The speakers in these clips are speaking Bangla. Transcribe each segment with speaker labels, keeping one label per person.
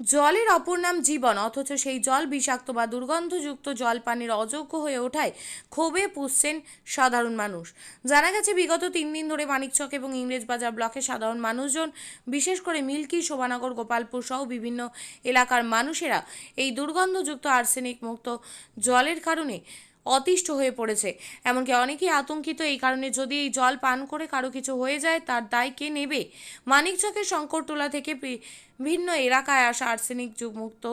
Speaker 1: জলের অপর নাম জীবন, অথচ সেই জল বিষাক্ত বা দুর্গন্ধযুক্ত জল পানির অযোগ্য হয়ে ওঠায় ক্ষোভে পুষছেন সাধারণ মানুষ। জানা গেছে, বিগত তিন দিন ধরে মানিকচক এবং ইংরেজবাজার ব্লকে সাধারণ মানুষজন, বিশেষ করে মিল্কি, শোভানগর, গোপালপুর সহ বিভিন্ন এলাকার মানুষেরা এই দুর্গন্ধযুক্ত আর্সেনিক মুক্ত জলের কারণে অতিষ্ঠ হয়ে পড়েছে। এমনকি অনেকেই আতঙ্কিত এই কারণে যদি এই জল পান করে কারও কিছু হয়ে যায়, তার দায় কে নেবে? মানিকচকের শঙ্করটোলা থেকে ভিন্ন এলাকায় আসা আর্সেনিক মুক্ত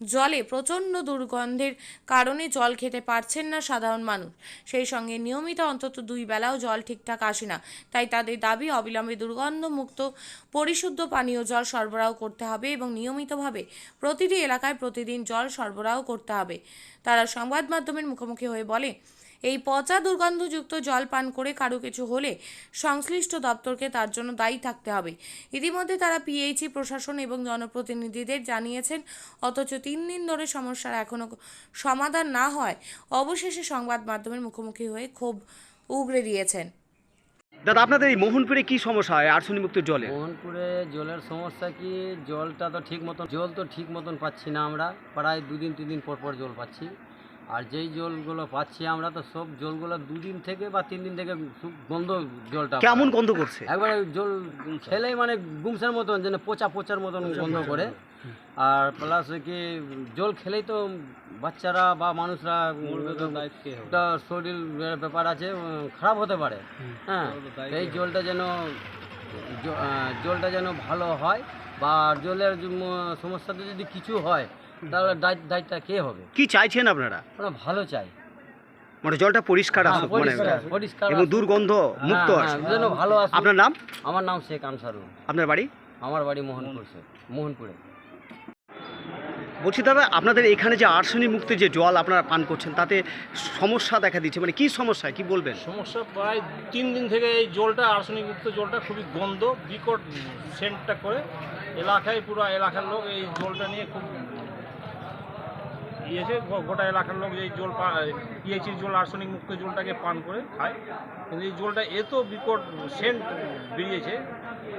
Speaker 1: জলে প্রচণ্ড দুর্গন্ধের কারণে জল খেতে পারছেন না সাধারণ মানুষ। সেই সঙ্গে নিয়মিত অন্তত দুই বেলাও জল ঠিকঠাক আসে না। তাই তাদের দাবি, অবিলম্বে দুর্গন্ধমুক্ত, পরিশুদ্ধ পানীয় জল সরবরাহ করতে হবে এবং নিয়মিতভাবে প্রতিটি এলাকায় প্রতিদিন জল সরবরাহ করতে হবে। তারা সংবাদ মাধ্যমের মুখোমুখি হয়ে বলে এই পচা দুর্গন্ধযুক্ত জল পান করে কারও কিছু হলে সংশ্লিষ্ট দপ্তরকে তার জন্য দায়ী থাকতে হবে। ইতিমধ্যে তারা পিএইচি প্রশাসন এবং জনপ্রতিনিধিদের জানিয়েছেন অথচ তিন দিন ধরে সমস্যার এখনও সমাধান না হয় অবশেষে সংবাদ মাধ্যমের মুখোমুখি হয়ে ক্ষোভ উগরে দিয়েছেন।
Speaker 2: দাদা আপনাদের এই মোহনপুরে কি সমস্যা হয় আর্সেনিক মুক্ত জলে?
Speaker 3: মোহনপুরে জলের সমস্যা কি জলটা তো ঠিক মতন জল তো ঠিক মতন পাচ্ছি না আমরা প্রায় দুদিন তিন দিন পর পর জল পাচ্ছি। আর যেই জলগুলো পাচ্ছি আমরা তো সব জলগুলো দুদিন থেকে বা তিন দিন থেকে খুব গন্ধ জলটা
Speaker 2: কেমন গন্ধ করছে?
Speaker 3: একবারে জল খেলেই মানে গুমসের মতন যেন পচা পচার মতন গন্ধ করে। আর প্লাস কি জল খেলেই তো বাচ্চারা বা মানুষরা একটা শরীর ব্যাপার আছে খারাপ হতে পারে। হ্যাঁ এই জলটা যেন জলটা যেন ভালো হয় বা জলের সমস্যাতে যদি কিছু হয় তাহলে দায়- দায়িত্বটা কে হবে?
Speaker 2: কি চাইছেন আপনারা?
Speaker 3: ভালো চাই।
Speaker 2: মানে জলটা পরিষ্কার
Speaker 3: হ্যাঁ,
Speaker 2: আসুক মানে
Speaker 3: পরিষ্কার পরিষ্কার
Speaker 2: এবং দুর্গন্ধ মুক্ত
Speaker 3: হ্যাঁ,
Speaker 2: আসুক।
Speaker 3: হ্যাঁ, যেন ভালো আসুক।
Speaker 2: আপনার নাম?
Speaker 3: আমার নাম শেখ আনসারুল।
Speaker 2: আপনার বাড়ি?
Speaker 3: আমার বাড়ি মোহনপুর মোহনপুরে।
Speaker 2: বলছি দাদা আপনাদের এখানে যে আর্সেনিক মুক্ত যে জল আপনারা পান করছেন তাতে সমস্যা দেখা দিচ্ছে। মানে কি সমস্যা কি বলবেন?
Speaker 4: সমস্যা প্রায় তিন দিন থেকে এই জলটা আর্সেনিকযুক্ত জলটা খুবই গন্ধ বিকট সেন্টটা করে এলাকায় পুরো এলাকার লোক এই জলটা নিয়ে খুব ইয়েছে গো- গোটা এলাকার লোক এই জল পিএইচির জল, আর্সেনিক মুক্ত জলটাকে পান করে খায়। কিন্তু এই জলটা এত বিকট সেন্ট বেরিয়েছে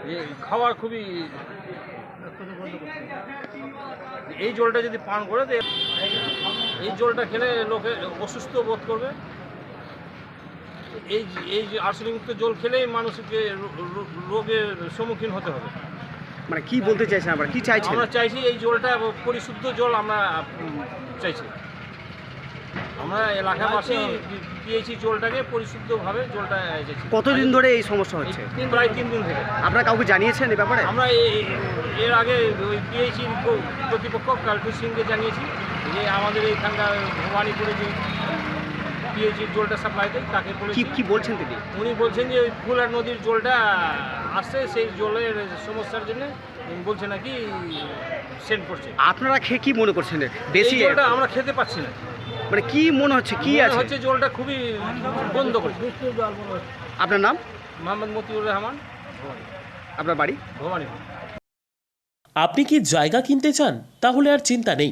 Speaker 4: যে খাওয়ার খুবই এই জলটা যদি পান করে তো এই জলটা খেলে লোকে অসুস্থ বোধ করবে। এই এই যে আর্সেনিকমুক্ত জল খেলেই মানুষকে রোগের সম্মুখীন হতে হবে।
Speaker 2: মানে কি বলতে চাইছেন আপনারা? কি চাইছেন?
Speaker 4: আমরা চাইছি এই জলটা পরিশুদ্ধ জল আমরা চাইছি। আমরা এলাকাবাসী পিএইচি জলটাকে পরিশুদ্ধভাবে জলটা চাইছি
Speaker 2: কতদিন ধরে এই সমস্যা হচ্ছে?
Speaker 4: প্রায় তিন দিন থেকে।
Speaker 2: আপনারা কাউকে জানিয়েছেন এই ব্যাপারে?
Speaker 4: আমরা এই- এর আগে ওই পিএইচি কর্তৃপক্ষ কালটু সিংকে জানিয়েছি যে আমাদের এইখানকার ভবানীপুরে যে পিএইচির জলটা সাপ্লাই দেয় তাকে
Speaker 2: কি
Speaker 4: বলেছি।
Speaker 2: কি বলছেন তিনি?
Speaker 4: উনি বলছেন যে ওই ফুলার নদীর জলটা আসছে সেই জলের সমস্যার জন্য বলছে নাকি সেন্ড করছে।
Speaker 2: আপনারা খেয়ে কি মনে করছেন? বেশি
Speaker 4: এই জলটা আমরা খেতে পাচ্ছি না।
Speaker 2: মানে কি মনে হচ্ছে? কি আছে?
Speaker 4: হচ্ছে জলটা খুবই বন্ধ করছে
Speaker 2: আপনার নাম?
Speaker 4: মোহাম্মদ মতিউর রহমান
Speaker 2: আপনার বাড়ি?
Speaker 4: ভবানীপুর।
Speaker 5: আপনি কি জায়গা কিনতে চান? তাহলে আর চিন্তা নেই।